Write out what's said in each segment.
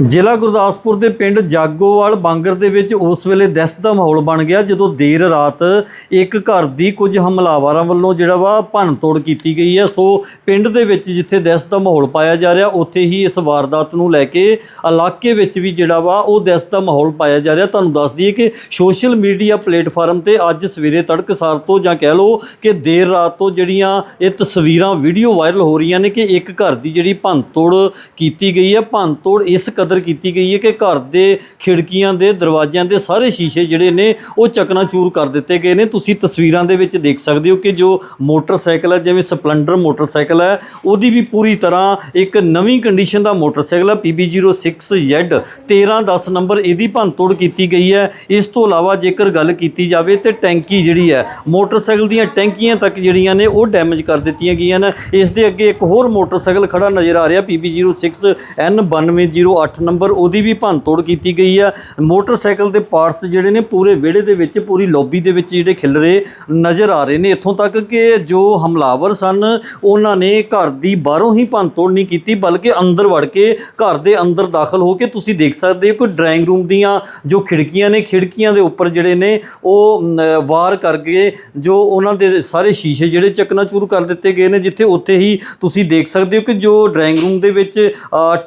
ਜ਼ਿਲ੍ਹਾ ਗੁਰਦਾਸਪੁਰ ਦੇ ਪਿੰਡ ਜਾਗੋਵਾਲ ਬਾਂਗਰ ਦੇ ਵਿੱਚ ਉਸ ਵੇਲੇ ਦਹਿਸ਼ਤ ਦਾ ਮਾਹੌਲ ਬਣ ਗਿਆ, ਜਦੋਂ ਦੇਰ ਰਾਤ ਇੱਕ ਘਰ ਦੀ ਕੁਝ ਹਮਲਾਵਰਾਂ ਵੱਲੋਂ ਜਿਹੜਾ ਵਾ ਭੰਨ ਤੋੜ ਕੀਤੀ ਗਈ ਹੈ। ਸੋ ਪਿੰਡ ਦੇ ਵਿੱਚ ਜਿੱਥੇ ਦਹਿਸ਼ਤ ਦਾ ਮਾਹੌਲ ਪਾਇਆ ਜਾ ਰਿਹਾ, ਉੱਥੇ ਹੀ ਇਸ ਵਾਰਦਾਤ ਨੂੰ ਲੈ ਕੇ ਇਲਾਕੇ ਵਿੱਚ ਵੀ ਜਿਹੜਾ ਵਾ ਉਹ ਦਹਿਸ਼ਤ ਦਾ ਮਾਹੌਲ ਪਾਇਆ ਜਾ ਰਿਹਾ। ਤੁਹਾਨੂੰ ਦੱਸ ਦਈਏ ਕਿ ਸੋਸ਼ਲ ਮੀਡੀਆ ਪਲੇਟਫਾਰਮ ਤੇ ਅੱਜ ਸਵੇਰੇ ਤੜਕਸਾਰ ਤੋਂ ਜਾਂ ਕਹਿ ਲਓ ਕਿ ਦੇਰ ਰਾਤ ਤੋਂ ਜਿਹੜੀਆਂ ਇਹ ਤਸਵੀਰਾਂ, ਵੀਡੀਓ ਵਾਇਰਲ ਹੋ ਰਹੀਆਂ ਨੇ ਕਿ ਇੱਕ ਘਰ ਦੀ ਜਿਹੜੀ ਭੰਨ ਤੋੜ ਕੀਤੀ ਗਈ ਹੈ। ਭੰਨ ਤੋੜ ਇਸ ਕਦਰ ਕੀਤੀ ਗਈ ਹੈ ਕਿ ਘਰ ਦੇ ਖਿੜਕੀਆਂ ਦੇ, ਦਰਵਾਜ਼ਿਆਂ ਦੇ ਸਾਰੇ ਸ਼ੀਸ਼ੇ ਜਿਹੜੇ ਨੇ, ਉਹ ਚਕਨਾਚੂਰ ਕਰ ਦਿੱਤੇ ਗਏ ਨੇ। ਤੁਸੀਂ ਤਸਵੀਰਾਂ ਦੇ ਵਿੱਚ ਦੇਖ ਸਕਦੇ ਹੋ ਕਿ ਜੋ ਮੋਟਰਸਾਈਕਲ ਹੈ, ਜਿਵੇਂ ਸਪਲੈਂਡਰ ਮੋਟਰਸਾਈਕਲ ਹੈ, ਉਹਦੀ ਵੀ ਪੂਰੀ ਤਰ੍ਹਾਂ ਇੱਕ ਨਵੀਂ ਕੰਡੀਸ਼ਨ ਦਾ ਮੋਟਰਸਾਈਕਲ ਹੈ PB06Z 1310 ਨੰਬਰ ਇਹਦੀ ਭੰਨਤੋੜ ਕੀਤੀ ਗਈ ਹੈ। ਇਸ ਤੋਂ ਇਲਾਵਾ ਜੇਕਰ ਗੱਲ ਕੀਤੀ ਜਾਵੇ ਤੇ ਟੈਂਕੀ ਜਿਹੜੀ ਹੈ, ਮੋਟਰਸਾਈਕਲ ਦੀਆਂ ਟੈਂਕੀਆਂ ਤੱਕ ਜਿਹੜੀਆਂ ਨੇ, ਉਹ ਡੈਮੇਜ ਕਰ ਦਿੱਤੀਆਂ ਗਈਆਂ ਨੇ। ਇਸ ਦੇ ਅੱਗੇ ਇੱਕ ਹੋਰ ਮੋਟਰਸਾਈਕਲ ਖੜਾ ਨਜ਼ਰ ਆ ਰਿਹਾ PB06N9208 ਨੰਬਰ ਉਹਦੀ ਵੀ ਭੰਨਤੋੜ ਕੀਤੀ ਗਈ ਆ। ਮੋਟਰਸਾਈਕਲ ਦੇ ਪਾਰਟਸ ਜਿਹੜੇ ਨੇ ਪੂਰੇ ਵਿਹੜੇ ਦੇ ਵਿੱਚ, ਪੂਰੀ ਲੌਬੀ ਦੇ ਵਿੱਚ ਜਿਹੜੇ ਖਿਲਰੇ ਨਜ਼ਰ ਆ ਰਹੇ ਨੇ। ਇੱਥੋਂ ਤੱਕ ਕਿ ਜੋ ਹਮਲਾਵਰ ਸਨ, ਉਹਨਾਂ ਨੇ ਘਰ ਦੀ ਬਾਹਰੋਂ ਹੀ ਭੰਨਤੋੜ ਨਹੀਂ ਕੀਤੀ, ਬਲਕਿ ਅੰਦਰ ਵੜ ਕੇ ਘਰ ਦੇ ਅੰਦਰ ਦਾਖਲ ਹੋ ਕੇ ਤੁਸੀਂ ਦੇਖ ਸਕਦੇ ਹੋ ਕਿ ਡਰਾਇੰਗ ਰੂਮ ਦੀਆਂ ਜੋ ਖਿੜਕੀਆਂ ਨੇ, ਖਿੜਕੀਆਂ ਦੇ ਉੱਪਰ ਜਿਹੜੇ ਨੇ, ਉਹ ਵਾਰ ਕਰਕੇ ਜੋ ਉਹਨਾਂ ਦੇ ਸਾਰੇ ਸ਼ੀਸ਼ੇ ਜਿਹੜੇ ਚਕਨਾਚੂਰ ਕਰ ਦਿੱਤੇ ਗਏ ਨੇ, ਜਿੱਥੇ ਉੱਥੇ ਹੀ ਤੁਸੀਂ ਦੇਖ ਸਕਦੇ ਹੋ ਕਿ ਜੋ ਡਰਾਇੰਗ ਰੂਮ ਦੇ ਵਿੱਚ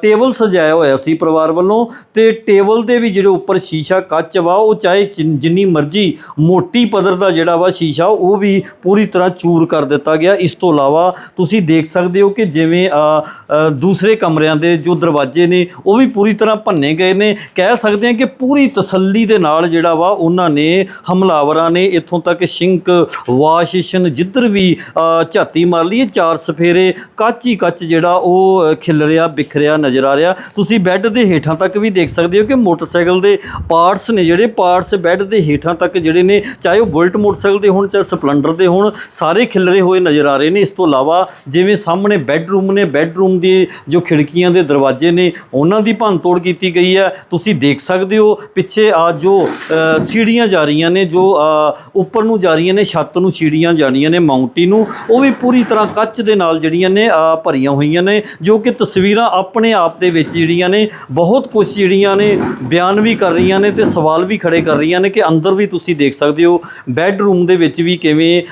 ਟੇਬਲ ਸਜਾਇਆ ਹੋਇਆ ਸੀ ਪਰਿਵਾਰ ਵੱਲੋਂ ਤੇ ਟੇਬਲ ਦੇ ਵੀ ਜਿਹੜੇ ਉੱਪਰ ਸ਼ੀਸ਼ਾ ਕੱਚ ਵਾ, ਉਹ ਚਾਹੇ ਜਿਨ- ਜਿੰਨੀ ਮਰਜ਼ੀ ਮੋਟੀ ਪੱਧਰ ਦਾ ਜਿਹੜਾ ਵਾ ਸ਼ੀਸ਼ਾ, ਉਹ ਵੀ ਪੂਰੀ ਤਰ੍ਹਾਂ ਚੂਰ ਕਰ ਦਿੱਤਾ ਗਿਆ। ਇਸ ਤੋਂ ਇਲਾਵਾ ਤੁਸੀਂ ਦੇਖ ਸਕਦੇ ਹੋ ਕਿ ਜਿਵੇਂ ਦੂਸਰੇ ਕਮਰਿਆਂ ਦੇ ਜੋ ਦਰਵਾਜ਼ੇ ਨੇ, ਉਹ ਵੀ ਪੂਰੀ ਤਰ੍ਹਾਂ ਭੰਨੇ ਗਏ ਨੇ। ਕਹਿ ਸਕਦੇ ਹਾਂ ਕਿ ਪੂਰੀ ਤਸੱਲੀ ਦੇ ਨਾਲ ਜਿਹੜਾ ਵਾ ਉਹਨਾਂ ਨੇ ਹਮਲਾਵਰਾਂ ਨੇ ਇੱਥੋਂ ਤੱਕ ਸ਼ਿੰਕ ਵਾਸ਼ਿਸ਼ਨ ਜਿੱਧਰ ਵੀ ਝਾਤੀ ਮਾਰ ਲਈ ਚਾਰ ਸਫੇਰੇ ਕੱਚ ਹੀ ਕੱਚ ਜਿਹੜਾ ਉਹ ਖਿਲ ਰਿਹਾ ਬਿਖਰਿਆ ਨਜ਼ਰ ਆ ਰਿਹਾ। ਤੁਸੀਂ ਬੈੱਡ ਦੇ ਹੇਠਾਂ ਤੱਕ ਵੀ ਦੇਖ ਸਕਦੇ ਹੋ ਕਿ ਮੋਟਰਸਾਈਕਲ ਦੇ ਪਾਰਟਸ ਨੇ, ਜਿਹੜੇ ਪਾਰਟਸ ਬੈੱਡ ਦੇ ਹੇਠਾਂ ਤੱਕ ਜਿਹੜੇ ਨੇ, ਚਾਹੇ ਉਹ ਬੁਲਟ ਮੋਟਰਸਾਈਕਲ ਦੇ ਹੋਣ, ਚਾਹੇ ਸਪਲੈਂਡਰ ਦੇ ਹੋਣ, ਸਾਰੇ ਖਿਲਰੇ ਹੋਏ ਨਜ਼ਰ ਆ ਰਹੇ ਨੇ। ਇਸ ਤੋਂ ਇਲਾਵਾ ਜਿਵੇਂ ਸਾਹਮਣੇ ਬੈੱਡਰੂਮ ਨੇ, ਬੈੱਡਰੂਮ ਦੀ ਜੋ ਖਿੜਕੀਆਂ ਦੇ ਦਰਵਾਜ਼ੇ ਨੇ, ਉਹਨਾਂ ਦੀ ਭੰਨਤੋੜ ਕੀਤੀ ਗਈ ਹੈ। ਤੁਸੀਂ ਦੇਖ ਸਕਦੇ ਹੋ, ਪਿੱਛੇ ਆ ਜੋ ਸੀੜੀਆਂ ਜਾ ਰਹੀਆਂ ਨੇ, ਜੋ ਉੱਪਰ ਨੂੰ ਜਾ ਰਹੀਆਂ ਨੇ, ਛੱਤ ਨੂੰ ਸੀੜੀਆਂ ਜਾਣੀਆਂ ਨੇ ਮਾਉਂਟੀ ਨੂੰ। ਉਹ ਵੀ ਪੂਰੀ ਤਰ੍ਹਾਂ ਕੱਚ ਦੇ ਨਾਲ ਜਿਹੜੀਆਂ ਨੇ ਭਰੀਆਂ ਹੋਈਆਂ ਨੇ, ਜੋ ਕਿ ਤਸਵੀਰਾਂ ਆਪਣੇ ਆਪ ਦੇ ਵਿੱਚ ਜਿਹੜੀਆਂ ਨੇ ਬਹੁਤ ਕੁਝ ਜਿਹੜੀਆਂ ਨੇ, ਬਿਆਨ ਵੀ ਕਰ ਰਹੀਆਂ ਨੇ ਤੇ ਸਵਾਲ ਵੀ ਖੜੇ ਕਰ ਰਹੀਆਂ ਨੇ ਕਿ ਅੰਦਰ ਵੀ ਤੁਸੀਂ ਦੇਖ ਸਕਦੇ ਹੋ, ਬੈੱਡਰੂਮ ਦੇ ਵਿੱਚ ਵੀ ਕਿਵੇਂ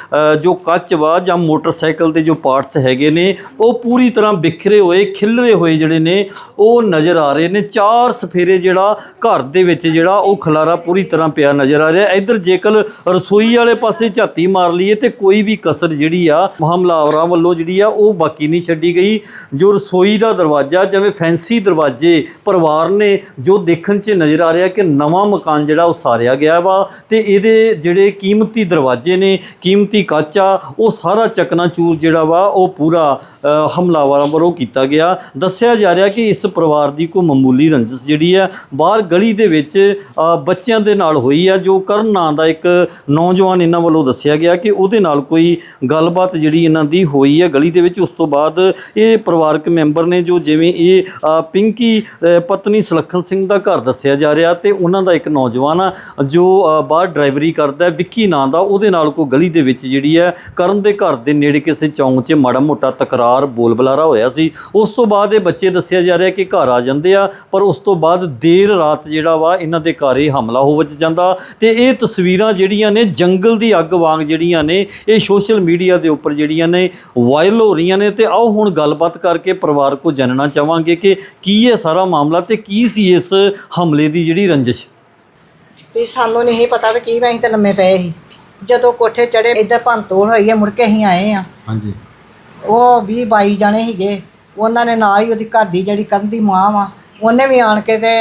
ਜੋ ਕੱਚ ਵਾ ਜਾਂ ਮੋਟਰਸਾਈਕਲ ਦੇ ਜੋ ਪਾਰਟਸ ਹੈਗੇ ਨੇ, ਉਹ ਪੂਰੀ ਤਰ੍ਹਾਂ ਬਿਖਰੇ ਹੋਏ, ਖਿਲਰੇ ਹੋਏ ਜਿਹੜੇ ਨੇ, ਉਹ ਨਜ਼ਰ ਆ ਰਹੇ ਨੇ। ਚਾਰ ਸਫੇਰੇ ਜਿਹੜਾ ਘਰ ਦੇ ਵਿੱਚ ਜਿਹੜਾ ਉਹ ਖਲਾਰਾ ਪੂਰੀ ਤਰ੍ਹਾਂ ਪਿਆ ਨਜ਼ਰ ਆ ਰਿਹਾ। ਇੱਧਰ ਜੇਕਰ ਰਸੋਈ ਵਾਲੇ ਪਾਸੇ ਝਾਤੀ ਮਾਰ ਲਈਏ ਤੇ ਕੋਈ ਵੀ ਕਸਰ ਜਿਹੜੀ ਆ ਹਮਲਾਵਰਾਂ ਵੱਲੋਂ ਜਿਹੜੀ ਆ, ਉਹ ਬਾਕੀ ਨਹੀਂ ਛੱਡੀ ਗਈ। ਜੋ ਰਸੋਈ ਦਾ ਦਰਵਾਜ਼ਾ, ਜਿਵੇਂ ਫੈਂਸੀ ਦਰਵਾਜ਼ੇ ਪਰਿਵਾਰ ਨੇ ਜੋ ਦੇਖਣ 'ਚ ਨਜ਼ਰ ਆ ਰਿਹਾ ਕਿ ਨਵਾਂ ਮਕਾਨ ਜਿਹੜਾ ਉਸਾਰਿਆ ਗਿਆ ਵਾ ਤੇ ਇਹਦੇ ਜਿਹੜੇ ਕੀਮਤੀ ਦਰਵਾਜ਼ੇ ਨੇ, ਕੀਮਤੀ ਕਾਚਾ, ਉਹ ਸਾਰਾ ਚਕਨਾਚੂਰ ਜਿਹੜਾ ਵਾ ਉਹ ਪੂਰਾ ਹਮਲਾਵਰਾਂ ਵੱਲੋਂ ਕੀਤਾ ਗਿਆ। ਦੱਸਿਆ ਜਾ ਰਿਹਾ ਕਿ ਇਸ ਪਰਿਵਾਰ ਦੀ ਕੋਈ ਮਾਮੂਲੀ ਰੰਜਿਸ਼ ਜਿਹੜੀ ਆ ਬਾਹਰ ਗਲੀ ਦੇ ਵਿੱਚ ਬੱਚਿਆਂ ਦੇ ਨਾਲ ਹੋਈ ਆ ਜੋ ਕਰਨ ਨਾਂ ਦਾ ਇੱਕ ਨੌਜਵਾਨ ਇਹਨਾਂ ਵੱਲੋਂ ਦੱਸਿਆ ਗਿਆ ਕਿ ਉਹਦੇ ਨਾਲ ਕੋਈ ਗੱਲਬਾਤ ਜਿਹੜੀ ਇਹਨਾਂ ਦੀ ਹੋਈ ਹੈ ਗਲੀ ਦੇ ਵਿੱਚ। ਉਸ ਤੋਂ ਬਾਅਦ ਇਹ ਪਰਿਵਾਰਕ ਮੈਂਬਰ ਨੇ ਜੋ ਜਿਵੇਂ ਇਹ ਪਿੰਕੀ ਪਤਨੀ ਸੁਲੱਖਣ ਸਿੰਘ ਦਾ ਘਰ ਦੱਸਿਆ ਜਾ ਰਿਹਾ ਤੇ ਉਹਨਾਂ ਦਾ ਇੱਕ ਨੌਜਵਾਨ ਆ, ਜੋ ਬਾਹਰ ਡਰਾਈਵਰੀ ਕਰਦਾ ਹੈ, ਵਿੱਕੀ ਨਾਂ ਦਾ, ਉਹਦੇ ਨਾਲ ਕੋਈ ਗਲੀ ਦੇ ਵਿੱਚ ਜਿਹੜੀ ਹੈ, ਕਰਨ ਦੇ ਘਰ ਦੇ ਨੇੜੇ ਕਿਸੇ ਚੌਂਕ 'ਚ ਮਾੜਾ ਮੋਟਾ ਤਕਰਾਰ, ਬੋਲ ਬੁਲਾਰਾ ਹੋਇਆ ਸੀ। ਉਸ ਤੋਂ ਬਾਅਦ ਇਹ ਬੱਚੇ ਦੱਸਿਆ ਜਾ ਰਿਹਾ ਕਿ ਘਰ ਆ ਜਾਂਦੇ ਆ, ਪਰ ਉਸ ਤੋਂ ਬਾਅਦ ਦੇਰ ਰਾਤ ਜਿਹੜਾ ਵਾ, ਇਹਨਾਂ ਦੇ ਘਰ ਇਹ ਹਮਲਾ ਹੋ ਵੱਜ ਜਾਂਦਾ ਤੇ ਇਹ ਤਸਵੀਰਾਂ ਜਿਹੜੀਆਂ ਨੇ, ਜੰਗਲ ਦੀ ਅੱਗ ਵਾਂਗ ਜਿਹੜੀਆਂ ਨੇ, ਇਹ ਸੋਸ਼ਲ ਮੀਡੀਆ ਦੇ ਉੱਪਰ ਜਿਹੜੀਆਂ ਨੇ, ਵਾਇਰਲ ਹੋ ਰਹੀਆਂ ਨੇ ਤੇ ਆਓ ਹੁਣ ਗੱਲਬਾਤ ਕਰਕੇ ਪਰਿਵਾਰ ਕੋ ਜਾਣਨਾ ਚਾਹਾਂਗੇ ਕਿ ਕੀ ਇਹ ਸਾਰਾ ਮਾਮਲਾ ਤੇ ਕੀ ਸੀ ਇਸ ਹਮਲੇ ਦੀ ਜਿਹੜੀ ਰੰਜਿਸ਼? ਵੀ ਸਾਨੂੰ ਨਹੀਂ ਪਤਾ ਵੀ ਕੀ ਅਸੀਂ ਤਾਂ ਲੰਮੇ ਪਏ ਸੀ। ਜਦੋਂ ਕੋਠੇ ਚੜੇ ਇੱਧਰ ਭੰਤੋੜ ਹੋਈ ਹੈ ਮੁੜ ਕੇ ਅਸੀਂ ਆਏ ਆ। ਹਾਂਜੀ। ਉਹ 20 22 ਜਾਣੇ ਸੀਗੇ। ਉਹਨਾਂ ਨੇ ਨਾਲ ਹੀ ਉਹਦੀ ਘਰ ਦੀ ਜਿਹੜੀ ਕੰਧ ਦੀ ਮਾਂ ਵਾ ਉਹਨੇ ਵੀ ਆਣ ਕੇ ਤੇ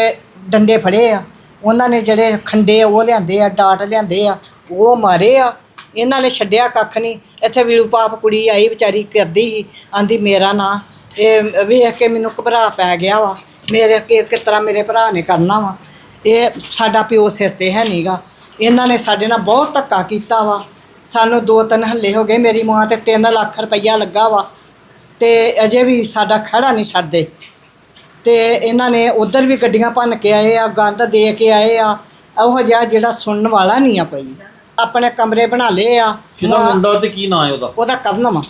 ਡੰਡੇ ਫੜੇ ਆ। ਉਹਨਾਂ ਨੇ ਜਿਹੜੇ ਖੰਡੇ ਆ ਉਹ ਲਿਆਂਦੇ ਆ ਡਾਟ ਲਿਆਂਦੇ ਆ ਉਹ ਮਾਰੇ ਆ। ਇਹਨਾਂ ਨੇ ਛੱਡਿਆ ਕੱਖ ਨਹੀਂ। ਇੱਥੇ ਵੀਰੂ ਪਾਪ ਕੁੜੀ ਆਈ ਵਿਚਾਰੀ ਕਰਦੀ ਸੀ ਆਂਦੀ ਮੇਰਾ ਨਾਂ। ਇਹ ਵੇਖ ਕੇ ਮੈਨੂੰ ਘਬਰਾ ਪੈ ਗਿਆ ਵਾ। ਮੇਰੇ ਕਿ ਕਿਸ ਤਰ੍ਹਾਂ ਮੇਰੇ ਭਰਾ ਨੇ ਕਰਨਾ ਵਾ ਇਹ ਸਾਡਾ ਪਿਓ ਸਿਰ ਤੇ ਹੈ ਨਹੀਂਗਾ ਇਹਨਾਂ ਨੇ ਸਾਡੇ ਨਾਲ ਬਹੁਤ ਧੱਕਾ ਕੀਤਾ ਵਾ। ਸਾਨੂੰ ਦੋ ਤਿੰਨ ਹੱਲੇ ਹੋ ਗਏ ਮੇਰੀ ਮਾਂ ਤੇ 3 ਲੱਖ ਰੁਪਈਆ ਲੱਗਾ ਵਾ। ਤੇ ਅਜੇ ਵੀ ਸਾਡਾ ਖੜਾ ਨਹੀਂ ਛੱਡਦੇ। ਤੇ ਇਹਨਾਂ ਨੇ ਉਧਰ ਵੀ ਗੱਡੀਆਂ ਭੰਨ ਕੇ ਆਏ ਆ ਗੰਦ ਦੇ ਕੇ ਆਏ ਆ। ਉਹ ਜਿਹਾ ਜਿਹੜਾ ਸੁਣਨ ਵਾਲਾ ਨਹੀਂ ਆ ਕੋਈ। ਆਪਣੇ ਕਮਰੇ ਬਣਾ ਲਏ ਆ। ਕਿਹਦਾ ਮਾਂ- ਮੁੰਡਾ ਤੇ ਕੀ ਨਾਂ ਹੈ ਉਹਦਾ? ਉਹਦਾ ਕਰਨ ਵਾ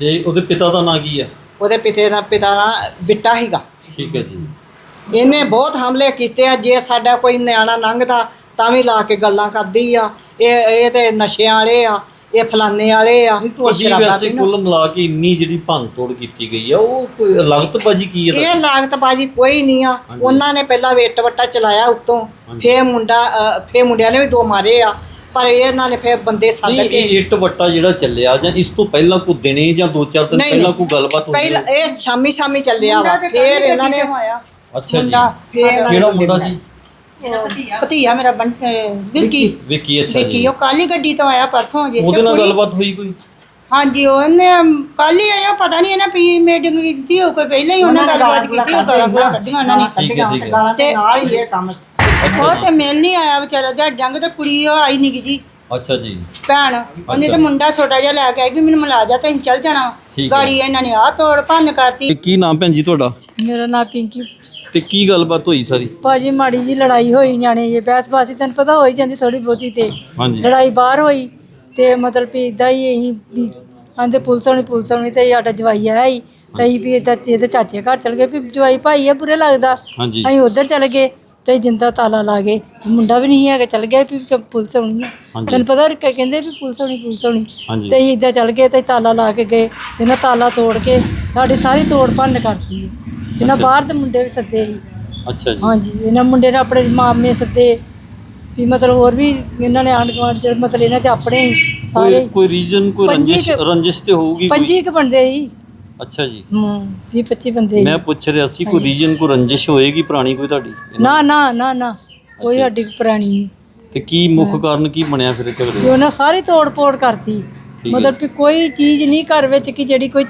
ਤੇ ਉਹਦੇ ਪਿਤਾ ਦਾ ਨਾਂ ਕੀ ਹੈ ਉਹਦੇ ਪਿਤੇ ਦਾ ਪਿਤਾ ਦਾ ਬਿੱਟਾ ਹੀਗਾ ਠੀਕ ਹੈ ਜੀ। ਇਹਨੇ ਬਹੁਤ ਹਮਲੇ ਕੀਤੇ ਆ ਜੇ ਸਾਡਾ ਕੋਈ ਨਿਆਣਾ ਲੰਘਦਾ ਤਾਂ ਵੀ ਲਾ ਕੇ ਗੱਲਾਂ ਕਰਦੀ ਆ। ਇਹ ਇਹ ਤੇ ਨਸ਼ਿਆਂ ਵਾਲੇ ਆ ਇਹ ਫਲਾਨੇ ਵਾਲੇ ਆ ਤੁਹਾਡੀ ਵੈਸੇ। ਕੁੱਲ ਮਿਲਾ ਕੇ ਇੰਨੀ ਜਿਹੜੀ ਭੰਨ ਤੋੜ ਕੀਤੀ ਗਈ ਆ ਉਹ ਕੋਈ ਲਾਗਤਬਾਜੀ ਕੀ ਹੈ ਇਹ ਲਾਗਤਬਾਜੀ ਕੋਈ ਨਹੀਂ ਆ। ਉਹਨਾਂ ਨੇ ਪਹਿਲਾਂ ਵੇਟ ਵੱਟਾ ਚਲਾਇਆ ਉੱਤੋਂ ਫੇਰ ਮੁੰਡਾ ਫੇਰ ਮੁੰਡਿਆਂ ਨੇ ਵੀ ਦੋ ਮਾਰੇ ਆ ਪਰ ਇਹਨਾਂ ਨੇ ਫੇਰ ਬੰਦੇ ਸੱਦ ਕੇ ਇਹ ਇੱਟ ਵੱਟਾ ਜਿਹੜਾ ਚੱਲਿਆ ਜਾਂ ਇਸ ਤੋਂ ਪਹਿਲਾਂ ਕੋਈ ਦਿਨੇ ਜਾਂ ਦੋ ਚਾਰ ਦਿਨ ਪਹਿਲਾਂ। ਕੋਈ ਗੱਲਬਾਤ ਹੋਈ ਪਹਿਲਾਂ? ਇਹ ਸ਼ਾਮੀ ਸ਼ਾਮੀ ਚੱਲਿਆ ਵਾ। ਫੇਰ ਇਹਨਾਂ ਨੇ ਅੱਛਾ ਜੀ। ਫੇਰ ਇਹਨਾਂ ਨੇ ਕਿਹੜਾ ਮੁੰਡਾ ਜੀ? ਭਤੀਆ। ਮੇਰਾ ਬੰ ਵਿੱਕੀ। ਵਿੱਕੀ ਅੱਛਾ ਵਿੱਕੀ ਜੀ। ਉਹ ਕਾਲੀ ਗੱਡੀ ਤੋਂ ਆਇਆ ਪਰਸੋਂ ਜੇ ਉਹਦੇ ਨਾਲ ਗੱਲਬਾਤ ਹੋਈ ਕੋਈ? ਹਾਂਜੀ ਉਹਨੇ ਕੱਲ ਹੀ ਆਇਆ ਪਤਾ ਨਹੀਂ ਇਹਨੇ ਪੀ ਮੀਟਿੰਗ ਕੀਤੀ ਹੋ ਕੋਈ ਪਹਿਲਾਂ ਹੀ ਉਹਨਾਂ ਗੱਲਬਾਤ ਕੀਤੀ ਉਹ ਗਾਲਾਂ ਗੁਲਾਂ ਕੱਢੀਆਂ ਉਹਨਾਂ ਨੇ। ਠੀਕ ਹੈ ਠੀਕ ਹੈ। ਗਾਲਾਂ ਤੇ ਨਾਲ ਹੀ ਇਹ ਕੰਮ ਉਹ ਤੇ ਮਿਲ ਨਹੀਂ ਆਇਆ ਵਿਚਾਰਾ ਜਾਂ ਡੰਗ ਤੇ ਕੁੜੀ ਉਹ ਆਈ ਨਹੀਂ ਜੀ। ਅੱਛਾ ਜੀ। ਭੈਣ ਉਹਨੇ ਤੇ ਮੁੰਡਾ ਛੋਟਾ ਜਿਹਾ ਲੈ ਕੇ ਆਈ ਵੀ ਮੈਨੂੰ ਮਿਲਾ ਜਾ ਤੇ ਅਸੀਂ ਚੱਲ ਜਾਣਾ। ਠੀਕ ਹੈ। ਗਾੜੀ ਇਹਨਾਂ ਨੇ ਆ ਤੋੜ ਭੰਨ ਕਰਤੀ। ਤੇ ਕੀ ਨਾਮ ਭੈਣ ਜੀ ਤੁਹਾਡਾ? ਮੇਰਾ ਨਾਂ ਪਿੰਕੀ। ਤੇ ਕੀ ਗੱਲਬਾਤ ਹੋਈ ਸਾਰੀ? ਭਾਜੀ ਮਾੜੀ ਜੀ ਲੜਾਈ ਹੋਈ ਨਿਆਣੇ ਜੇ ਬਹਿਸਬਾਜ਼ੀ ਤੈਨੂੰ ਪਤਾ ਹੋਈ ਜਾਂਦੀ ਥੋੜੀ ਬਹੁਤੀ ਤੇ। ਹਾਂਜੀ। ਲੜਾਈ ਬਾਹਰ ਹੋਈ ਤੇ ਮਤਲਬ ਵੀ ਇਦਾਂ ਹੀ ਅਸੀਂ ਵੀ ਆਂਦੇ ਪੁਲਿਸ ਆਉਣੀ ਪੁਲਿਸ ਆਉਣੀ ਤੇ ਸਾਡਾ ਜਵਾਈ ਆਇਆ ਹੀ ਤੇ ਅਸੀਂ ਵੀ ਇਹਦਾ ਇਹਦੇ ਚਾਚੇ ਘਰ ਚਲ ਗਏ ਵੀ ਜਵਾਈ ਭਾਈ ਆ ਬੁਰੇ ਲੱਗਦਾ। ਹਾਂਜੀ। ਅਸੀਂ ਉਧਰ ਚਲ ਗਏ। ਤੇ ਜਿੰਦਾ ਤਾਲਾ ਲਾ ਗਏ ਮੁੰਡਾ ਵੀ ਨਹੀਂ ਹੈਗਾ ਚਲ ਗਿਆ ਵੀ ਚ- ਪੁਲਿਸ ਆਉਣੀ ਹਾਂਜੀ। ਤੈਨੂੰ ਪਤਾ ਕ- ਕਹਿੰਦੇ ਵੀ ਪੁਲਿਸ ਆਉਣੀ ਪੁਲਿਸ ਆਉਣੀ। ਹਾਂਜੀ। ਤੇ ਅਸੀਂ ਇਦਾਂ ਚਲ ਗਏ ਤੇ ਤਾਲਾ ਲਾ ਕੇ ਗਏ ਤੇ ਨਾ ਤਾਲਾ ਤੋੜ ਕੇ ਸਾਡੀ ਸਾਰੀ ਤੋੜ ਭੰਨ ਕਰਤੀ ਇਹਨਾਂ ਬਾਹਰ ਦੇ ਮੁੰਡੇ ਵੀ ਸੱਦੇ ਸੀ। ਅੱਛਾ ਜੀ। ਹਾਂਜੀ ਇਹਨਾਂ ਮੁੰਡੇ ਨੇ ਆਪਣੇ ਮਾਮੇ ਸੱਦੇ। ਵੀ ਮਤਲਬ ਹੋਰ ਵੀ ਇਹਨਾਂ ਨੇ ਆਂਢ ਗੁਆਂਢ ਚ ਮਤਲਬ ਇਹਨਾਂ ਦੇ ਆਪਣੇ ਹੀ ਕੋਈ ਸਾਰੇ। ਕੋਈ ਰੀਜਨ ਕੋਈ ਪੰਜੀ ਰੰਜਿਸ਼ ਕੁ- ਰੰਜਿਸ਼ ਤੇ ਹੋਊਗੀ ਕੋਈ? ਪੰਜੀ ਕ ਬੰਦੇ ਸੀ। ਅੱਛਾ ਜੀ। ਹੂੰ 20 25 ਬੰਦੇ ਸੀ ਮੈਂ ਪੁੱਛ ਰਿਹਾ ਸੀ ਕੋਈ ਰੀਜਨ ਕੋਈ ਰੰਜਿਸ਼ ਹੋਏਗੀ ਪੁਰਾਣੀ ਕੋਈ ਤੁਹਾਡੀ? ਨਾ ਨਾ ਨਾ ਨਾ। ਕੋਈ ਸਾਡੀ ਪੁਰਾਣੀ ਨਹੀਂ। ਤੇ ਕੀ ਮੁੱਖ ਕਾਰਨ ਕੀ ਬਣਿਆ ਫਿਰ ਤੇ ਝਗੜੇ? ਦਾ? ਉਹਨਾਂ ਸਾਰੀ ਤੋੜ ਪੋੜ ਕਰਤੀ। ਹੈ। ਮਤਲਬ ਕਿ ਕੋਈ ਚੀਜ਼ ਨਹੀਂ ਘਰ ਵਿੱਚ ਕਿ ਜਿਹੜੀ ਕੋਈ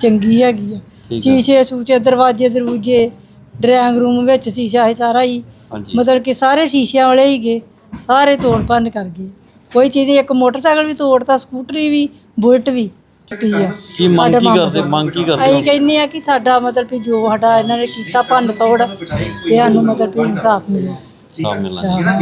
ਚੰਗੀ ਹੈਗੀ ਆ। ਹੈ। ਸ਼ੀਸ਼ੇ ਸੂਚੇ ਦਰਵਾਜ਼ੇ ਦਰੂਜੇ ਡਰਾਇੰਗ ਰੂਮ ਵਿੱਚ ਸ਼ੀਸ਼ਾ ਹੈ ਸਾਰਾ ਹੀ। ਹਾਂਜੀ। ਮਤਲਬ ਕਿ ਸਾਰੇ ਸ਼ੀਸ਼ਿਆਂ ਵਾਲੇ ਹੀਗੇ ਸਾਰੇ ਤੋੜ ਭੰਨ ਕਰ ਗਏ। ਕੋਈ ਚੀਜ਼ ਇੱਕ ਮੋਟਰਸਾਈਕਲ ਵੀ ਤੋੜਤਾ ਸਕੂਟਰੀ ਵੀ ਬੁਲਟ ਵੀ। ਆ? ਕੀ ਮੰਗ ਕੀ ਕਰਦੇ? ਮੰਗ ਕੀ ਕਰਦੇ ਅਸੀਂ ਹੋ? ਕਹਿੰਦੇ ਆ ਕਿ ਸਾਡਾ ਮਤਲਬ ਕਿ ਜੋ ਸਾਡਾ ਇਹਨਾਂ ਨੇ ਕੀਤਾ ਭੰਨ ਤੋੜ ਤੇ ਸਾਨੂੰ ਮਤਲਬ ਇਨਸਾਫ ਮਿਲੇ। ਸਾਹ ਮਿਲਣਾ।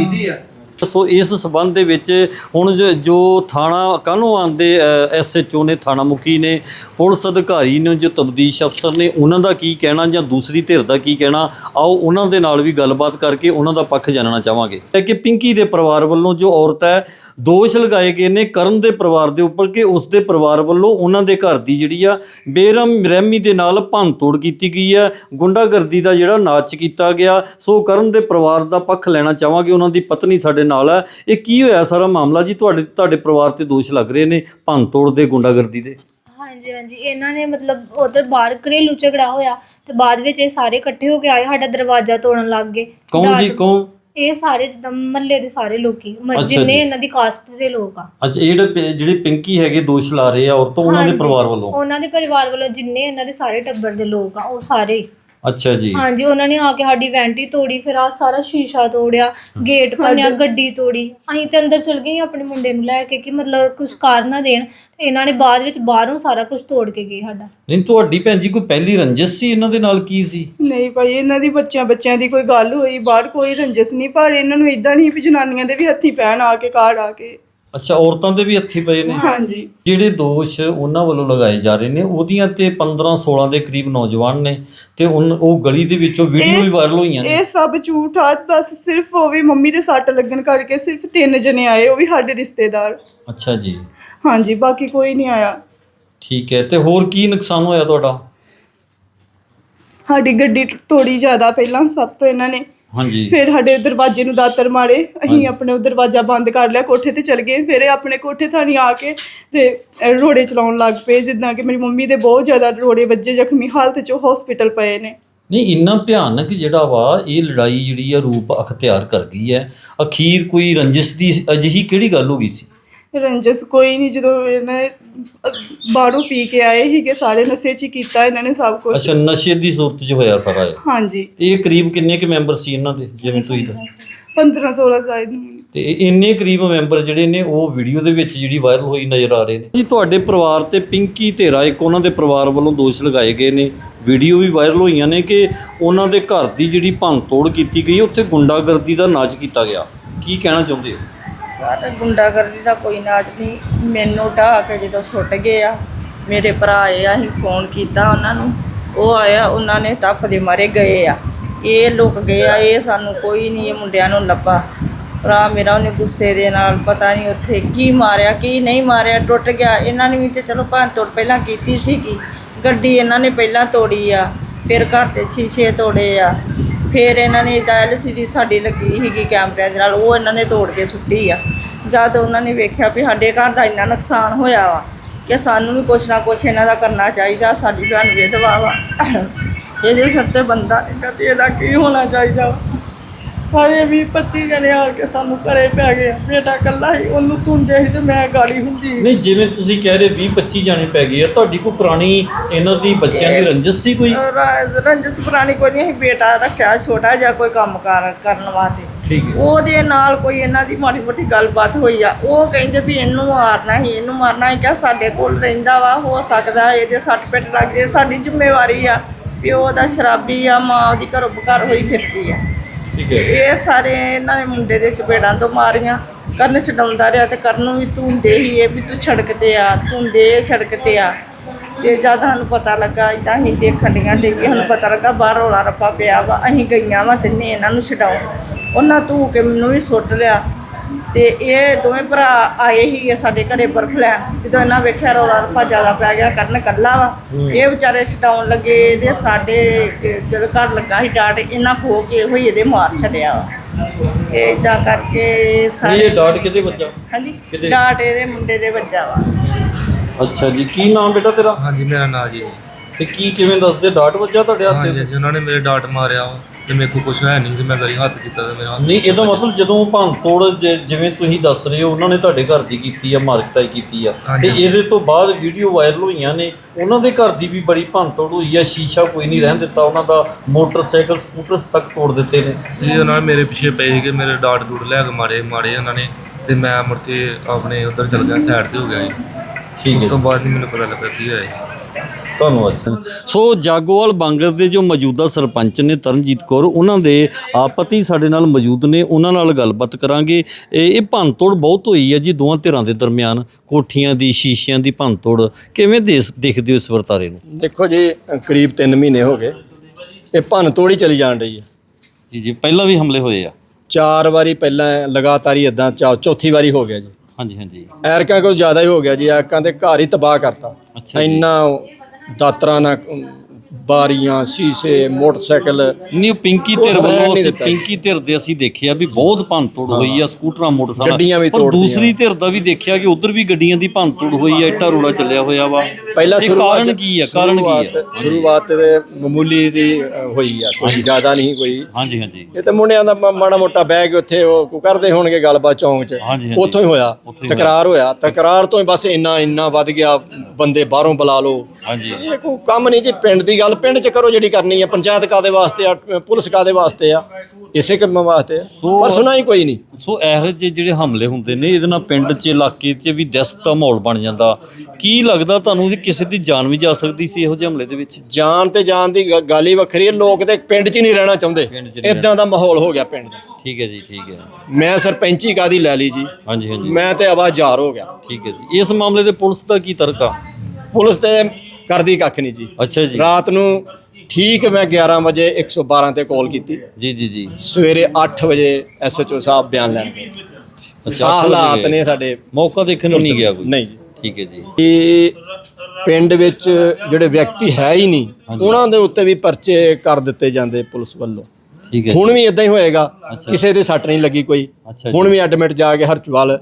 ਸੋ ਇਸ ਸਬੰਧ ਦੇ ਵਿੱਚ ਹੁਣ ਜੋ- ਜੋ ਥਾਣਾ ਕਾਹਨੂੰ ਆਂਦੇ ਐਸਐਚਓ ਨੇ, ਥਾਣਾ ਮੁਖੀ ਨੇ, ਪੁਲਿਸ ਅਧਿਕਾਰੀ ਨੇ, ਜੋ ਤਬਦੀਸ਼ ਅਫਸਰ ਨੇ, ਉਹਨਾਂ ਦਾ ਕੀ ਕਹਿਣਾ ਜਾਂ ਦੂਸਰੀ ਧਿਰ ਦਾ ਕੀ ਕਹਿਣਾ, ਆਓ ਉਹਨਾਂ ਦੇ ਨਾਲ ਵੀ ਗੱਲਬਾਤ ਕਰਕੇ ਉਹਨਾਂ ਦਾ ਪੱਖ ਜਾਣਨਾ ਚਾਹਾਂਗੇ। ਹੈ ਕਿ ਪਿੰਕੀ ਦੇ ਪਰਿਵਾਰ ਵੱਲੋਂ ਜੋ ਔਰਤ ਹੈ, ਦੋਸ਼ ਲਗਾਏ ਗਏ ਨੇ ਕਰਨ ਦੇ ਪਰਿਵਾਰ ਦੇ ਉੱਪਰ ਕਿ ਉਸ ਦੇ ਪਰਿਵਾਰ ਵੱਲੋਂ ਉਹਨਾਂ ਦੇ ਘਰ ਦੀ ਜਿਹੜੀ ਆ ਬੇਰਮ ਰਹਿਮੀ ਦੇ ਨਾਲ ਭੰਨਤੋੜ ਕੀਤੀ ਗਈ ਹੈ। ਗੁੰਡਾਗਰਦੀ ਦਾ ਜਿਹੜਾ ਨਾਚ ਕੀਤਾ ਗਿਆ, ਸੋ ਕਰਨ ਦੇ ਪਰਿਵਾਰ ਦਾ ਪੱਖ ਲੈਣਾ ਚਾਹਾਂਗੇ। ਉਹਨਾਂ ਦੀ ਪਤਨੀ ਸਾਡੇ ਨਾਲ ਹੈ। ਇਹ ਕੀ ਹੋਇਆ ਸਾਰਾ ਮਾਮਲਾ ਜੀ? ਤੁਹਾਡੇ ਤੁਹਾਡੇ ਪਰਿਵਾਰ ਤੇ ਦੋਸ਼ ਲੱਗ ਰਹੇ ਨੇ ਭੰਨਤੋੜ ਦੇ ਗੁੰਡਾਗਰਦੀ ਦੇ। ਹਾਂਜੀ ਹਾਂਜੀ। ਇਹਨਾਂ ਨੇ ਮਤਲਬ ਉਧਰ ਬਾਹਰ ਘਰੇਲੂ ਝਗੜਾ ਹੋਇਆ ਤੇ ਬਾਅਦ ਵਿੱਚ ਇਹ ਸਾਰੇ ਇਕੱਠੇ ਹੋ ਕੇ ਆਏ ਸਾਡਾ ਦਰਵਾਜ਼ਾ ਤੋੜਨ ਲੱਗ ਗਏ। ਕੌਣ ਜੀ? ਡਾਟ- ਕੌਣ? ਇਹ ਸਾਰੇ ਜਿੱਦਾਂ ਮਹੱਲੇ ਦੇ ਸਾਰੇ ਲੋਕੀ ਮ- ਅੱਛਾ ਜਿੰਨੇ ਜੀ। ਇਹਨਾਂ ਦੀ ਕਾਸਟ ਦੇ ਲੋਕ ਆ। ਅੱਛਾ ਇਹ ਜਿਹੜੇ ਪ- ਜਿਹੜੇ ਪਿੰਕੀ ਹੈਗੇ ਦੋਸ਼ ਲਾ ਰਹੇ ਆ ਔਰਤੋਂ ਉਹਨਾਂ ਦੇ ਹਾਂਜੀ, ਪਰਿਵਾਰ ਵੱਲੋਂ? ਉਹਨਾਂ ਦੇ ਪਰਿਵਾਰ ਵੱਲੋਂ ਜਿੰਨੇ ਇਹਨਾਂ ਦੇ ਸਾਰੇ ਟੱਬਰ ਦੇ ਲੋਕ ਆ ਉਹ ਸਾਰੇ। ਅੱਛਾ ਜੀ। ਹਾਂਜੀ ਉਹਨਾਂ ਨੇ ਆ ਕੇ ਸਾਡੀ ਵੈਂਟੀ ਤੋੜੀ ਫਿਰ ਆ ਸਾਰਾ ਸ਼ੀਸ਼ਾ ਤੋੜਿਆ ਗੇਟ ਭੰਨਿਆ ਗੱਡੀ ਤੋੜੀ। ਅਸੀਂ ਤੇ ਅੰਦਰ ਚਲ ਗਏ ਆਪਣੇ ਮੁੰਡੇ ਨੂੰ ਲੈ ਕੇ ਕਿ ਮਤਲਬ ਕੁਝ ਕਰ ਨਾ ਦੇਣ। ਤੇ ਇਹਨਾਂ ਨੇ ਬਾਅਦ ਵਿੱਚ ਬਾਹਰੋਂ ਸਾਰਾ ਕੁਝ ਤੋੜ ਕੇ ਗਏ ਸਾਡਾ। ਨਹੀਂ ਤੁਹਾਡੀ ਭੈਣ ਜੀ ਕੋਈ ਪਹਿਲੀ ਰੰਜਿਸ਼ ਸੀ ਇਹਨਾਂ ਦੇ ਨਾਲ ਕੀ ਸੀ? ਨਹੀਂ ਭਾਈ ਇਹਨਾਂ ਦੀ ਬੱਚਿਆਂ ਬੱਚਿਆਂ ਦੀ ਕੋਈ ਗੱਲ ਹੋਈ ਬਾਹਰ ਕੋਈ ਰੰਜਿਸ਼ ਨਹੀਂ ਪਰ ਇਹਨਾਂ ਨੂੰ ਇਦਾਂ ਨਹੀਂ ਵੀ ਜਨਾਨੀਆਂ ਦੇ ਵੀ ਹੱਥੀ ਪੈਣ ਆ ਕੇ ਕਾੜ ਆ ਕੇ। ਅੱਛਾ ਔਰਤਾਂ ਦੇ ਵੀ ਹੱਥੀ ਪਏ ਨੇ? ਹਾਂਜੀ। ਜਿਹੜੇ ਦੋਸ਼ ਉਹਨਾਂ ਵੱਲੋਂ ਲਗਾਏ ਜਾ ਰਹੇ ਨੇ ਉਹਦੀਆਂ ਤੇ 15 16 ਦੇ ਕਰੀਬ ਨੌਜਵਾਨ ਨੇ ਤੇ ਉਨ- ਉਹ ਗਲੀ ਦੇ ਵਿੱਚੋਂ ਵੀਡੀਓ ਵੀ ਵਾਇਰਲ ਹੋਈਆਂ ਨੇ। ਇਹ ਸਭ ਝੂਠ ਆ ਬਸ ਸਿਰਫ ਉਹ ਵੀ ਮੰਮੀ ਦੇ ਸੱਟ ਲੱਗਣ ਕਰਕੇ ਸਿਰਫ ਤਿੰਨ ਜਣੇ ਆਏ ਉਹ ਵੀ ਸਾਡੇ ਰਿਸ਼ਤੇਦਾਰ। ਅੱਛਾ ਜੀ। ਹਾਂਜੀ ਬਾਕੀ ਕੋਈ ਨਹੀਂ ਆਇਆ। ਠੀਕ ਹੈ ਤੇ ਹੋਰ ਕੀ ਨੁਕਸਾਨ ਹੋਇਆ ਤੁਹਾਡਾ? ਸਾਡੀ ਗੱਡੀ ਤੋੜੀ ਜ਼ਿਆਦਾ ਪਹਿਲਾਂ ਸਭ ਤੋਂ ਇਹਨਾਂ ਨੇ ਹਾਂਜੀ। ਫਿਰ ਸਾਡੇ ਦਰਵਾਜ਼ੇ ਨੂੰ ਦਾਤਰ ਮਾਰੇ ਅਸੀਂ ਆਪਣੇ ਦਰਵਾਜ਼ਾ ਬੰਦ ਕਰ ਲਿਆ ਕੋਠੇ ਤੇ ਚਲ ਗਏ। ਫਿਰ ਇਹ ਆਪਣੇ ਕੋਠੇ ਥਾਣੀ ਆ ਕੇ ਤੇ ਰੋੜੇ ਚਲਾਉਣ ਲੱਗ ਪਏ ਜਿੱਦਾਂ ਕਿ ਮੇਰੀ ਮੰਮੀ ਦੇ ਬਹੁਤ ਜ਼ਿਆਦਾ ਰੋੜੇ ਵੱਜੇ ਜ਼ਖਮੀ ਹਾਲਤ 'ਚ ਉਹ ਹਸਪੀਟਲ ਪਏ ਨੇ। ਨਹੀਂ ਇੰਨਾ ਭਿਆਨਕ ਜਿਹੜਾ ਵਾ ਇਹ ਲੜਾਈ ਜਿਹੜੀ ਆ ਰੂਪ ਅਖਤਿਆਰ ਕਰ ਗਈ ਹੈ। ਅਖੀਰ ਕੋਈ ਰੰਜਿਸ਼ ਦੀ ਅਜਿਹੀ ਕਿਹੜੀ ਗੱਲ ਹੋ ਗਈ ਸੀ? ਰੰਜਸ ਕੋਈ ਨਹੀਂ ਜਦੋਂ ਇਹਨਾਂ ਨੇ ਬਾਹਰੋਂ ਪੀ ਕੇ ਆਏ ਸੀਗੇ ਸਾਰੇ ਨਸ਼ੇ 'ਚ ਹੀ ਕੀਤਾ ਇਹਨਾਂ ਨੇ ਸਭ ਕੁਝ ਅੱਛਾ ਨਸ਼ੇ ਦੀ ਸੂਰਤ 'ਚ ਹੋਇਆ ਸਾਰਾ ਇਹ? ਹਾਂਜੀ। ਤੇ ਇਹ ਕਰੀਬ ਕਿੰਨੇ ਕੁ ਮੈਂਬਰ ਸੀ ਇਹਨਾਂ ਦੇ ਜਿਵੇਂ ਤੁਸੀਂ ਦੱਸ 15 16 ਸਾਲ ਤੇ ਇੰਨੇ ਕਰੀਬ ਮੈਂਬਰ ਜਿਹੜੇ ਨੇ ਉਹ ਵੀਡੀਓ ਦੇ ਵਿੱਚ ਜਿਹੜੀ ਵਾਇਰਲ ਹੋਈ ਨਜ਼ਰ ਆ ਰਹੇ ਨੇ। ਜੀ ਤੁਹਾਡੇ ਪਰਿਵਾਰ ਤੇ ਪਿੰਕੀ ਧੇਰਾ ਇੱਕ ਉਹਨਾਂ ਦੇ ਪਰਿਵਾਰ ਵੱਲੋਂ ਦੋਸ਼ ਲਗਾਏ ਗਏ ਨੇ। ਵੀਡੀਓ ਵੀ ਵਾਇਰਲ ਹੋਈਆਂ ਨੇ ਕਿ ਉਹਨਾਂ ਦੇ ਘਰ ਦੀ ਜਿਹੜੀ ਭੰਨਤੋੜ ਕੀਤੀ ਗਈ ਉੱਥੇ ਗੁੰਡਾਗਰਦੀ ਦਾ ਨਾਚ ਕੀਤਾ ਗਿਆ। ਕੀ ਕਹਿਣਾ ਚਾਹੁੰਦੇ ਹੋ? ਸਰ ਗੁੰਡਾਗਰਦੀ ਦਾ ਕੋਈ ਨਾਚ ਨਹੀਂ। ਮੈਨੂੰ ਢਾਹ ਕੇ ਜਦੋਂ ਸੁੱਟ ਗਏ ਆ ਮੇਰੇ ਭਰਾ ਆਏ ਆ ਅਸੀਂ ਫੋਨ ਕੀਤਾ ਉਹਨਾਂ ਨੂੰ। ਉਹ ਆਇਆ, ਉਹਨਾਂ ਨੇ ਤੱਪ ਦੇ ਮਾਰੇ ਗਏ ਆ। ਇਹ ਲੁਕ ਗਏ ਆ ਇਹ ਸਾਨੂੰ ਕੋਈ ਨਹੀਂ, ਇਹ ਮੁੰਡਿਆਂ ਨੂੰ ਲੱਭਾ। ਭਰਾ ਮੇਰਾ ਉਹਨੇ ਗੁੱਸੇ ਦੇ ਨਾਲ ਪਤਾ ਨਹੀਂ ਉੱਥੇ ਕੀ ਮਾਰਿਆ, ਕੀ ਨਹੀਂ ਮਾਰਿਆ, ਟੁੱਟ ਗਿਆ। ਇਹਨਾਂ ਨੇ ਵੀ ਤੇ ਚਲੋ ਭੰਨ ਤੋੜ ਪਹਿਲਾਂ ਕੀਤੀ ਸੀਗੀ। ਗੱਡੀ ਇਹਨਾਂ ਨੇ ਪਹਿਲਾਂ ਤੋੜੀ ਆ, ਫਿਰ ਘਰ ਦੇ ਸ਼ੀਸ਼ੇ ਤੋੜੇ ਆ। ਫਿਰ ਇਹਨਾਂ ਨੇ ਐਲਸੀਡੀ ਸਾਡੀ ਲੱਗੀ ਸੀਗੀ ਕੈਮਰਿਆਂ ਦੇ ਨਾਲ, ਉਹ ਇਹਨਾਂ ਨੇ ਤੋੜ ਕੇ ਸੁੱਟੀ ਆ ਜਦ ਉਹਨਾਂ ਨੇ ਵੇਖਿਆ ਵੀ ਸਾਡੇ ਘਰ ਦਾ ਇੰਨਾ ਨੁਕਸਾਨ ਹੋਇਆ ਵਾ ਕਿ ਸਾਨੂੰ ਵੀ ਕੁਛ ਨਾ ਕੁਛ ਇਹਨਾਂ ਦਾ ਕਰਨਾ ਚਾਹੀਦਾ, ਸਾਡੀ ਭੈਣ ਵਿਧਵਾ ਵਾ ਇਹਦੇ ਸਿਰ ਤੇ ਬੰਦਾ ਨਹੀਂ ਤੇ ਇਹਦਾ ਕੀ ਹੋਣਾ ਚਾਹੀਦਾ ਵਾ? ਸਾਰੇ ਵੀ 25 ਜਣੇ ਆ ਕੇ ਸਾਨੂੰ ਘਰੇ ਪੈ ਗਏ। ਬੇਟਾ ਇਕੱਲਾ ਹੀ ਉਹਨੂੰ ਧੁੰਦੇ ਸੀ ਤੇ ਮੈਂ ਗਾਲੀ ਹੁੰਦੀ ਨਹੀਂ ਜਿਵੇਂ ਤੁਸੀਂ ਕਹਿ ਰਹੇ 20 25 ਜਾਣੇ ਪੈ ਗਏ ਆ ਤੁਹਾਡੀ ਕੋਈ ਪੁਰਾਣੀ ਇਹਨਾਂ ਦੀ ਬੱਚਿਆਂ ਦੀ ਰੰਜਿਸ਼ ਸੀ ਕੋਈ? ਰ- ਰੰਜਸ ਪੁਰਾਣੀ ਕੋਈ ਨਹੀਂ ਅਸੀਂ ਬੇਟਾ ਰੱਖਿਆ ਛੋਟਾ ਜਿਹਾ ਕੋਈ ਕੰਮ ਕਾਰ ਕਰਨ ਵਾਸਤੇ। ਠੀਕ ਹੈ। ਉਹਦੇ ਨਾਲ ਕੋਈ ਇਹਨਾਂ ਦੀ ਮਾੜੀ ਮੋਟੀ ਗੱਲਬਾਤ ਹੋਈ ਆ। ਉਹ ਕਹਿੰਦੇ ਵੀ ਇਹਨੂੰ ਮਾਰਨਾ ਹੀ ਇਹਨੂੰ ਮਾਰਨਾ ਹੀ ਕਿਹਾ ਸਾਡੇ ਕੋਲ ਰਹਿੰਦਾ ਵਾ ਹੋ ਸਕਦਾ ਇਹਦੇ ਸੱਟ ਪਿੱਟ ਲੱਗ ਜੇ ਸਾਡੀ ਜ਼ਿੰਮੇਵਾਰੀ ਆ ਪਿਓ ਦਾ ਸ਼ਰਾਬੀ ਆ ਮਾਂ ਉਹਦੀ ਘਰੋਂ ਬਘਰ ਹੋਈ ਫਿਰਦੀ ਆ। ਠੀਕ ਹੈ ਇਹ ਸਾਰੇ ਇਹਨਾਂ ਨੇ ਮੁੰਡੇ ਦੇ ਚਪੇੜਾਂ ਤੋਂ ਮਾਰੀਆਂ। ਕਰਨ ਛਡਾਉਂਦਾ ਰਿਹਾ ਤੇ ਕਰਨ ਨੂੰ ਵੀ ਤੂੰ ਦੇ ਹੀ ਇਹ ਵੀ ਤੂੰ ਸੜਕ ਤੇ ਆ, ਤੂੰ ਦੇ ਸੜਕ ਤੇ ਆ। ਤੇ ਜਦ ਸਾਨੂੰ ਪਤਾ ਲੱਗਾ ਇਦਾਂ ਹੀ ਦੇਖਣ ਡੀਆਂ ਡੇਗੀ ਸਾਨੂੰ ਪਤਾ ਲੱਗਾ ਬਾਹਰ ਰੌਲਾ ਰੱਪਾ ਪਿਆ ਵਾ, ਅਸੀਂ ਗਈਆਂ ਵਾ ਤਿੰਨੇ ਇਹਨਾਂ ਨੂੰ ਛਡਾਉਣ। ਉਹਨਾਂ ਧੂ ਕੇ ਮੈਨੂੰ ਵੀ ਸੁੱਟ ਲਿਆ। ਤੇ ਇਹ ਦੋਵੇਂ ਭਰਾ ਆਏ ਹੀ ਸਾਡੇ ਘਰੇ ਬਰਫ ਲੈਣ। ਜਦੋਂ ਇਹਨਾਂ ਵੇਖਿਆ ਰੌਲਾ ਰੱਪਾ ਜ਼ਿਆਦਾ ਪੈ ਗਿਆ ਕਰਨ ਕੱਲਾ ਵਾ। ਇਹ ਵਿਚਾਰੇ ਛਡਾਉਣ ਲੱਗੇ ਇਹਦੇ ਸਾਡੇ ਜਦੋਂ ਘਰ ਲੱਗਾ ਸੀ ਡਾਟ ਇਹਨਾਂ ਖੋ ਕੇ ਹੋਈ ਇਹਦੇ ਮਾਰ ਛੱਡਿਆ ਵਾ। ਤੇ ਇਦਾਂ ਕਰਕੇ ਸਾਰੇ ਇਹ ਡਾਟ ਕਿਤੇ ਬੱਚਾ ਹਾਂਜੀ? ਡਾਟ ਇਹਦੇ ਮੁੰਡੇ ਦੇ ਬੱਚਾ ਵਾ। ਅੱਛਾ ਜੀ ਕੀ ਨਾਮ ਬੇਟਾ ਤੇਰਾ? ਹਾਂਜੀ ਮੇਰਾ ਨਾਂ ਜੀ। ਤੇ ਕੀ ਕਿਵੇਂ ਦੱਸਦੇ ਡਾਟ ਵੱਜਾ ਤੁਹਾਡੇ ਹੱਥ ਹਾਂਜੀ ਤੇ ਹਾਂਜੀ, ਉਹਨਾਂ ਨੇ ਮੇਰੇ ਡਾਟ ਮਾਰਿਆ ਵਾ। ਤੇ ਮੇਰੇ ਕੋਲ ਕੁਝ ਹੈ ਨਹੀਂ ਤੇ ਮੈਂ ਗਰੀ ਹੱਥ ਕੀਤਾ ਤੇ ਮੇਰਾ ਹੱਥ ਨਹੀਂ ਇਹਦਾ ਮਤਲਬ ਜਦੋਂ ਭੰਨ ਤੋੜ ਜ- ਜਿਵੇਂ ਤੁਸੀਂ ਦੱਸ ਰਹੇ ਹੋ ਉਹਨਾਂ ਨੇ ਤੁਹਾਡੇ ਘਰ ਦੀ ਕੀਤੀ ਆ ਮਾਰਕਟਾਈ ਕੀਤੀ ਆ। ਤੇ ਹਾਂਜੀ। ਇਹਦੇ ਤੋਂ ਬਾਅਦ ਵੀਡੀਓ ਵਾਇਰਲ ਹੋਈਆਂ ਨੇ। ਉਹਨਾਂ ਦੇ ਘਰ ਦੀ ਵੀ ਬੜੀ ਭੰਨ ਤੋੜ ਹੋਈ ਆ। ਸ਼ੀਸ਼ਾ ਕੋਈ ਨਹੀਂ ਰਹਿਣ ਦਿੱਤਾ। ਉਹਨਾਂ ਦਾ ਮੋਟਰਸਾਈਕਲ ਸਕੂਟਰ ਤੱਕ ਤੋੜ ਦਿੱਤੇ ਨੇ। ਇਹ ਉਹਨਾਂ ਨੇ ਮੇਰੇ ਪਿੱਛੇ ਪਏ ਸੀਗੇ ਮੇਰੇ ਡਾਟ ਡੂਟ ਲੈ ਕੇ ਮਾਰੇ ਮਾਰੇ ਉਹਨਾਂ ਨੇ। ਤੇ ਮੈਂ ਮੁੜ ਕੇ ਆਪਣੇ ਉਧਰ ਚਲ ਗਿਆ ਸਾਈਡ ਤੇ ਹੋ ਗਿਆ ਜੀ। ਠੀਕ ਉਸ ਹੈ। ਤੋਂ ਬਾਅਦ ਨਹੀਂ ਮੈਨੂੰ ਪਤਾ ਲੱਗਾ ਕੀ ਹੋਇਆ ਜੀ। ਧੰਨਵਾਦ ਸੋ ਜਾਗੋਵਾਲ ਬਾਂਗਰ ਦੇ ਜੋ ਮੌਜੂਦਾ ਸਰਪੰਚ ਨੇ ਤਰਨਜੀਤ ਕੌਰ ਉਹਨਾਂ ਦੇ ਆਪਤੀ ਸਾਡੇ ਨਾਲ ਮੌਜੂਦ ਨੇ ਉਹਨਾਂ ਨਾਲ ਗੱਲਬਾਤ ਕਰਾਂਗੇ। ਇਹ ਇਹ ਭੰਨਤੋੜ ਬਹੁਤ ਹੋਈ ਹੈ ਜੀ ਦੋਵਾਂ ਧਿਰਾਂ ਦੇ ਦਰਮਿਆਨ ਕੋਠੀਆਂ ਦੀ ਸ਼ੀਸ਼ਿਆਂ ਦੀ ਭੰਨਤੋੜ। ਕਿਵੇਂ ਦੇਖਦੇ ਹੋ ਇਸ ਵਰਤਾਰੇ ਨੂੰ? ਦੇਖੋ ਜੀ ਕਰੀਬ 3 ਮਹੀਨੇ ਹੋ ਗਏ। ਇਹ ਭੰਨ ਤੋੜੀ ਚਲੀ ਜਾਣ ਰਹੀ ਹੈ। ਜੀ ਜੀ ਪਹਿਲਾਂ ਵੀ ਹਮਲੇ ਹੋਏ ਆ? ਚਾਰ ਵਾਰੀ ਪਹਿਲਾਂ ਲਗਾਤਾਰ ਹੀ ਇਦਾਂ ਚੌਥੀ ਵਾਰੀ ਹੋ ਗਿਆ ਜੀ। ਹਾਂਜੀ ਹਾਂਜੀ। ਐਰਕਾਂ ਕੋਈ ਜ਼ਿਆਦਾ ਹੀ ਹੋ ਗਿਆ ਜੀ ਐਰਕਾਂ ਦੇ ਘਰ ਹੀ ਤਬਾਹ ਕਰਤਾ। ਇੰਨਾ ਦਾਤਰਾ ਨਾਲ ਬਾਰੀਆਂ ਸ਼ੀਸ਼ੇ ਮੋਟਰਸਾਈਕਲ ਉਹ ਪਿੰਕੀ ਧਿਰ ਰਹਿਣ ਵੱਲੋਂ ਨਹੀਂ ਅਸੀਂ ਦਿੱਤਾ। ਪਿੰਕੀ ਧਿਰ ਦੇ ਅਸੀਂ ਦੇਖਿਆ ਵੀ ਬਹੁਤ ਭੰਨਤੋੜ ਹੋਈ ਆ ਸਕੂਟਰਾਂ ਮੋਟਰਸਾਈਕਲ। ਗੱਡੀਆਂ ਵੀ ਪਰ ਤੋੜਤੀਆਂ। ਦੂਸਰੀ ਧਿਰ ਦਾ ਵੀ ਦੇਖਿਆ ਕਿ ਉਧਰ ਵੀ ਗੱਡੀਆਂ ਦੀ ਭੰਨਤੋੜ ਹੋਈ ਆ ਇੱਟਾ ਰੋੜਾ ਚੱਲਿਆ ਹੋਇਆ ਵਾ। ਪਹਿਲਾਂ ਇਹ ਸ਼ੁਰੂਆਤ ਕਾਰਨ ਕੀ ਆ? ਕਾਰਨ ਕੀ ਆ? ਸ਼ੁਰੂਆਤ- ਸ਼ੁਰੂਆਤ ਤੇ ਮਾਮੂਲੀ ਦੀ ਅ, ਹੋਈ ਆ ਕੋਈ ਜ਼ਿਆਦਾ ਨਹੀਂ ਕੋਈ। ਹਾਂਜੀ ਹਾਂਜੀ। ਇਹ ਤਾਂ ਮੁੰਡਿਆਂ ਦਾ ਮ- ਮਾੜਾ ਮੋਟਾ ਬਹਿ ਕੇ ਉੱਥੇ ਉਹ ਕੋ ਕਰਦੇ ਹੋਣਗੇ ਗੱਲਬਾਤ ਚੌਂਕ 'ਚ। ਹਾਂਜੀ, ਹਾਂਜੀ। ਉੱਥੋਂ ਹੀ ਹੋਇਆ ਉੱਥੋਂ ਹੀ ਤਕਰਾਰ ਹੋਇਆ। ਤਕਰਾਰ ਤੋਂ ਹੀ ਬਸ ਇੰਨਾ ਇੰਨਾ ਵੱਧ ਗਿਆ ਬੰਦੇ ਬਾਹਰੋਂ ਬੁਲਾ ਲਓ। ਹਾਂਜੀ। ਇਹ ਕੋਈ ਕੰਮ ਨਹੀਂ ਜੀ ਪਿੰਡ ਦੀ ਗੱਲ ਪਿੰਡ 'ਚ ਕਰੋ ਜਿਹੜੀ ਕਰਨੀ ਹੈ ਪੰਚਾਇਤ ਕਾਦੇ ਵਾਸਤੇ ਆ ਪੁਲਿਸ ਕਾਦੇ ਵਾਸਤੇ ਆ ਇਸੇ ਕੰਮ ਵਾਸਤੇ ਆ। ਪਰ ਹੀ ਕੋਈ ਨਹੀਂ। ਸੋ ਇਹੋ ਜਿਹੇ ਜਿਹੜੇ ਹਮਲੇ ਹੁੰਦੇ ਨੇ ਇਹਦੇ ਨਾਲ ਪਿੰਡ 'ਚ ਇਲਾਕੇ 'ਚ ਵੀ ਦਹਿਸ਼ਤ ਦਾ ਮਾਹੌਲ ਬਣ ਜਾਂਦਾ। ਕੀ ਲੱਗਦਾ ਤੁਹਾਨੂੰ ਕਿ ਕਿਸੇ ਦੀ ਜਾਨ ਵੀ ਜਾ ਸਕਦੀ ਸੀ ਇਹੋ ਜਿਹੇ ਹਮਲੇ ਦੇ ਵਿੱਚ? ਜਾਨ ਤੇ ਜਾਨ ਦੀ ਗੱਲ ਹੀ ਵੱਖਰੀ ਹੈ ਲੋਕ ਤੇ ਪਿੰਡ 'ਚ ਨਹੀਂ ਰਹਿਣਾ ਚਾਹੁੰਦੇ। ਇਦਾਂ ਦਾ ਮਾਹੌਲ ਹੋ ਗਿਆ ਪਿੰਡ ਦਾ। ਠੀਕ ਹੈ ਜੀ ਠੀਕ ਹੈ। ਮੈਂ ਸਰਪੰਚੀ ਕਾਦੀ ਲੈ ਲਈ ਜੀ? ਹਾਂਜੀ ਹਾਂਜੀ। ਮੈਂ ਤੇ ਆਵਾਜ਼ਾਰ ਹੋ ਗਿਆ। ਠੀਕ ਹੈ ਜੀ। ਇਸ ਮਾਮਲੇ ਦੇ ਪੁਲਿਸ ਦਾ ਕੀ ਤਰਕ ਆ? ਪੁਲਿਸ ਤੇ ਕਰਦੀ ਕੱਖ ਨਹੀਂ ਜੀ। ਅੱਛਾ ਜੀ। ਰਾਤ ਨੂੰ ਠੀਕ ਮੈਂ 11 ਵਜੇ 112 ਤੇ ਕਾਲ ਕੀਤੀ। ਜੀ ਜੀ ਜੀ। ਸਵੇਰੇ 8 ਵਜੇ ਐਸਐਚਓ ਸਾਹਿਬ ਬਿਆਨ ਲੈਣ। ਗਏ ਅੱਛਾ ਆਹ ਹਾਲਾਤ। ਨੇ ਸਾਡੇ। ਮੌਕਾ ਦੇਖਣ ਨੂੰ ਨਹੀਂ ਗਿਆ ਕੋਈ? ਨਹੀਂ ਜੀ। ਠੀਕ ਹੈ ਜੀ। ਇਹ ਪਿੰਡ ਵਿੱਚ ਜਿਹੜੇ ਵਿਅਕਤੀ ਹੈ ਹੀ ਨਹੀਂ ਉਹਨਾਂ ਦੇ ਉੱਤੇ ਵੀ ਪਰਚੇ ਕਰ ਦਿੱਤੇ ਜਾਂਦੇ ਪੁਲਿਸ ਵੱਲੋਂ। ਠੀਕ ਹੈ ਹੁਣ ਵੀ ਇਦਾਂ ਹੀ ਹੋਏਗਾ। ਕਿਸੇ ਦੇ ਸੱਟ ਨਹੀਂ ਲੱਗੀ ਕੋਈ। ਹੁਣ ਵੀ ਐਡਮਿਟ ਜਾ ਕੇ ਹਰਚਵਾਲ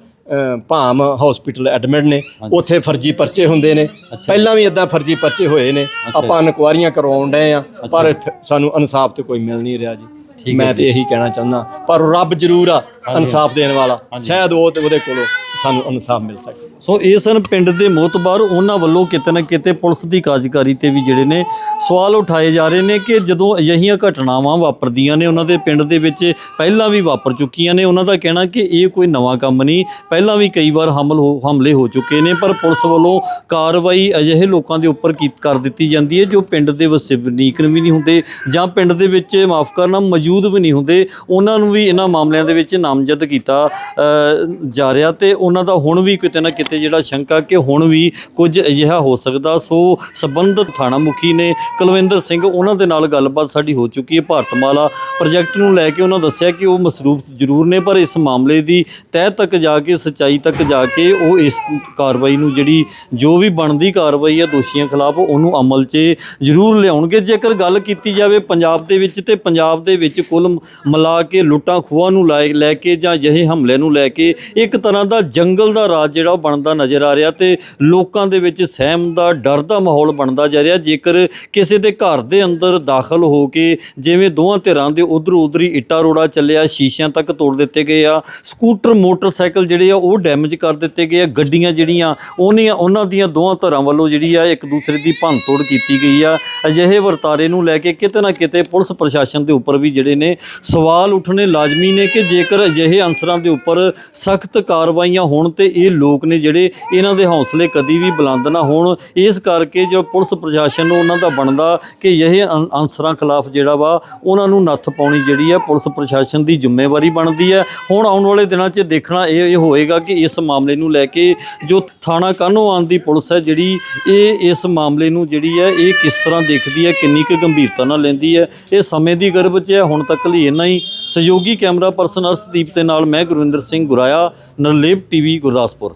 ਭਾਮ ਹਸਪੀਟਲ ਐਡਮਿਟ ਨੇ ਉੱਥੇ ਫਰਜ਼ੀ ਪਰਚੇ ਹੁੰਦੇ ਨੇ। ਪਹਿਲਾਂ ਵੀ ਇਦਾਂ ਫਰਜ਼ੀ ਪਰਚੇ ਹੋਏ ਨੇ। ਆਪਾਂ ਇਨਕੁਆਰੀਆਂ ਕਰਵਾਉਣ ਡਏ ਆ ਪਰ ਸਾਨੂੰ ਇਨਸਾਫ ਤੇ ਕੋਈ ਮਿਲ ਨਹੀਂ ਰਿਹਾ ਜੀ। ਮੈਂ ਤੇ ਇਹੀ ਕਹਿਣਾ ਚਾਹੁੰਦਾ ਪਰ ਰੱਬ ਜ਼ਰੂਰ ਆ। ਇਨਸਾਫ ਦੇਣ ਵਾਲਾ ਸ਼ਾਇਦ ਉਹ ਤੇ ਉਹਦੇ ਕੋਲੋਂ ਸਾਨੂੰ ਇਨਸਾਫ ਮਿਲ ਸਕੇ। ਸੋ ਇਹ ਸਨ ਪਿੰਡ ਦੇ ਮੋਤਬਾਰ ਉਹਨਾਂ ਵੱਲੋਂ ਕਿਤੇ ਨਾ ਕਿਤੇ ਪੁਲਿਸ ਦੀ ਕਾਰਜਕਾਰੀ ਤੇ ਵੀ ਜਿਹੜੇ ਨੇ ਸਵਾਲ ਉਠਾਏ ਜਾ ਰਹੇ ਨੇ ਕਿ ਜਦੋਂ ਅਜਿਹੀਆਂ ਘਟਨਾਵਾਂ ਵਾਪਰਦੀਆਂ ਨੇ ਉਹਨਾਂ ਦੇ ਪਿੰਡ ਦੇ ਵਿੱਚ ਪਹਿਲਾਂ ਵੀ ਵਾਪਰ ਚੁੱਕੀਆਂ ਨੇ ਉਹਨਾਂ ਦਾ ਕਹਿਣਾ ਕਿ ਇਹ ਕੋਈ ਨਵਾਂ ਕੰਮ ਨਹੀਂ ਪਹਿਲਾਂ ਵੀ ਕਈ ਵਾਰ ਹਮਲ ਹਮਲੇ ਹੋ ਚੁੱਕੇ ਨੇ ਪਰ ਪੁਲਿਸ ਵੱਲੋਂ ਕਾਰਵਾਈ ਅਜਿਹੇ ਲੋਕਾਂ ਦੇ ਉੱਪਰ ਕੀ ਕਰ ਦਿੱਤੀ ਜਾਂਦੀ ਹੈ ਜੋ ਪਿੰਡ ਦੇ ਵਸਨੀਕ ਵੀ ਨਹੀਂ ਹੁੰਦੇ ਜਾਂ ਪਿੰਡ ਦੇ ਵਿੱਚ ਮਾਫ ਕਰਨਾ ਮੌਜੂਦ ਵੀ ਨਹੀਂ ਹੁੰਦੇ ਉਹਨਾਂ ਨੂੰ ਵੀ ਇਹਨਾਂ ਮਾਮਲਿਆਂ ਦੇ ਵਿੱਚ ਨਾ ਨਾਮਜ਼ਦ ਕੀਤਾ ਜਾ ਰਿਹਾ ਤੇ ਉਹਨਾਂ ਦਾ ਹੁਣ ਵੀ ਕਿਤੇ ਨਾ ਕਿਤੇ ਜਿਹੜਾ ਸ਼ੰਕਾ ਕਿ ਹੁਣ ਵੀ ਕੁਝ ਅਜਿਹਾ ਹੋ ਸਕਦਾ। ਸੋ ਸਬੰਧਤ ਥਾਣਾ ਮੁਖੀ ਨੇ ਕੁਲਵਿੰਦਰ ਸਿੰਘ ਉਹਨਾਂ ਦੇ ਨਾਲ ਗੱਲਬਾਤ ਸਾਡੀ ਹੋ ਚੁੱਕੀ ਹੈ ਭਾਰਤਮਾਲਾ ਪ੍ਰੋਜੈਕਟ ਨੂੰ ਲੈ ਕੇ। ਉਹਨਾਂ ਦੱਸਿਆ ਕਿ ਉਹ ਮਸਰੂਫ ਜ਼ਰੂਰ ਨੇ, ਪਰ ਇਸ ਮਾਮਲੇ ਦੀ ਤਹਿ ਤੱਕ ਜਾ ਕੇ, ਸੱਚਾਈ ਤੱਕ ਜਾ ਕੇ ਉਹ ਇਸ ਕਾਰਵਾਈ ਨੂੰ ਜਿਹੜੀ ਜੋ ਵੀ ਬਣਦੀ ਕਾਰਵਾਈ ਹੈ ਦੋਸ਼ੀਆਂ ਖਿਲਾਫ ਉਹਨੂੰ ਅਮਲ 'ਚ ਜ਼ਰੂਰ ਲਿਆਉਣਗੇ। ਜੇਕਰ ਗੱਲ ਕੀਤੀ ਜਾਵੇ ਪੰਜਾਬ ਦੇ ਵਿੱਚ ਤੇ ਪੰਜਾਬ ਦੇ ਵਿੱਚ ਕੁੱਲ ਮਿਲਾ ਕੇ ਲੁੱਟਾਂ ਖੋਹਾਂ ਨੂੰ ਲੈ ਲੈ ਕੇ ਜਾਂ ਅਜਿਹੇ ਹਮਲੇ ਨੂੰ ਲੈ ਕੇ ਇੱਕ ਤਰ੍ਹਾਂ ਦਾ ਜੰਗਲ ਦਾ ਰਾਜ ਜਿਹੜਾ ਉਹ ਬਣਦਾ ਨਜ਼ਰ ਆ ਰਿਹਾ ਤੇ ਲੋਕਾਂ ਦੇ ਵਿੱਚ ਸਹਿਮ ਦਾ, ਡਰ ਦਾ ਮਾਹੌਲ ਬਣਦਾ ਜਾ ਰਿਹਾ। ਜੇਕਰ ਕਿਸੇ ਦੇ ਘਰ ਦੇ ਅੰਦਰ ਦਾਖਲ ਹੋ ਕੇ ਜਿਵੇਂ ਦੋਹਾਂ ਧਿਰਾਂ ਦੇ ਉਧਰ ਉਧਰ ਹੀ ਇੱਟਾ ਰੋੜਾ ਚੱਲਿਆ, ਸ਼ੀਸ਼ਿਆਂ ਤੱਕ ਤੋੜ ਦਿੱਤੇ ਗਏ ਆ, ਸਕੂਟਰ, ਮੋਟਰਸਾਈਕਲ ਜਿਹੜੇ ਆ ਉਹ ਡੈਮੇਜ ਕਰ ਦਿੱਤੇ ਗਏ ਆ, ਗੱਡੀਆਂ ਜਿਹੜੀਆਂ ਉਹਨੀਆਂ ਉਹਨਾਂ ਦੀਆਂ ਦੋਹਾਂ ਧਿਰਾਂ ਵੱਲੋਂ ਜਿਹੜੀ ਆ ਇੱਕ ਦੂਸਰੇ ਦੀ ਭੰਨਤੋੜ ਕੀਤੀ ਗਈ ਆ। ਅਜਿਹੇ ਵਰਤਾਰੇ ਨੂੰ ਲੈ ਕੇ ਕਿਤੇ ਨਾ ਕਿਤੇ ਪੁਲਿਸ ਪ੍ਰਸ਼ਾਸਨ ਦੇ ਉੱਪਰ ਵੀ ਜਿਹੜੇ ਨੇ ਸਵਾਲ ਉੱਠਣੇ ਲਾਜ਼ਮੀ ਨੇ ਕਿ ਜੇਕਰ ਅਜਿਹੇ ਅਨਸਰਾਂ ਦੇ ਉੱਪਰ ਸਖਤ ਕਾਰਵਾਈਆਂ ਹੋਣ ਤੇ ਇਹ ਲੋਕ ਨੇ ਜਿਹੜੇ ਇਹਨਾਂ ਦੇ ਹੌਸਲੇ ਕਦੀ ਵੀ ਬੁਲੰਦ ਨਾ ਹੋਣ। ਇਸ ਕਰਕੇ ਜੋ ਪੁਲਿਸ ਪ੍ਰਸ਼ਾਸਨ ਨੂੰ ਉਹਨਾਂ ਦਾ ਬਣਦਾ ਕਿ ਅਜਿਹੇ ਅਨਸਰਾਂ ਖਿਲਾਫ ਜਿਹੜਾ ਵਾ ਉਹਨਾਂ ਨੂੰ ਨੱਥ ਪਾਉਣੀ ਜਿਹੜੀ ਹੈ ਪੁਲਿਸ ਪ੍ਰਸ਼ਾਸਨ ਦੀ ਜ਼ਿੰਮੇਵਾਰੀ ਬਣਦੀ ਹੈ ਹੁਣ ਆਉਣ ਵਾਲੇ ਦਿਨਾਂ 'ਚ ਦੇਖਣਾ ਇਹ ਇਹ ਹੋਏਗਾ ਕਿ ਇਸ ਮਾਮਲੇ ਨੂੰ ਲੈ ਕੇ ਜੋ ਥਾਣਾ ਕਾਨੋਵਾਨ ਦੀ ਪੁਲਿਸ ਹੈ ਜਿਹੜੀ ਇਹ, ਇਸ ਮਾਮਲੇ ਨੂੰ ਜਿਹੜੀ ਹੈ ਇਹ ਕਿਸ ਤਰ੍ਹਾਂ ਦੇਖਦੀ ਹੈ, ਕਿੰਨੀ ਕੁ ਗੰਭੀਰਤਾ ਨਾਲ ਲੈਂਦੀ ਹੈ, ਇਹ ਸਮੇਂ ਦੀ ਗਰਭ 'ਚ ਹੈ, ਹੁਣ ਤੱਕ ਲਈ ਇੰਨਾ ਹੀ। ਸਹਿਯੋਗੀ ਕੈਮਰਾ ਪਰਸਨ ਅਰਸ਼ਦੀਪ ਦੇ ਦੇ ਨਾਲ ਮੈਂ ਗੁਰਵਿੰਦਰ ਸਿੰਘ ਗੁਰਾਇਆ ਨਰਲੇਪ ਟੀਵੀ ਗੁਰਦਾਸਪੁਰ।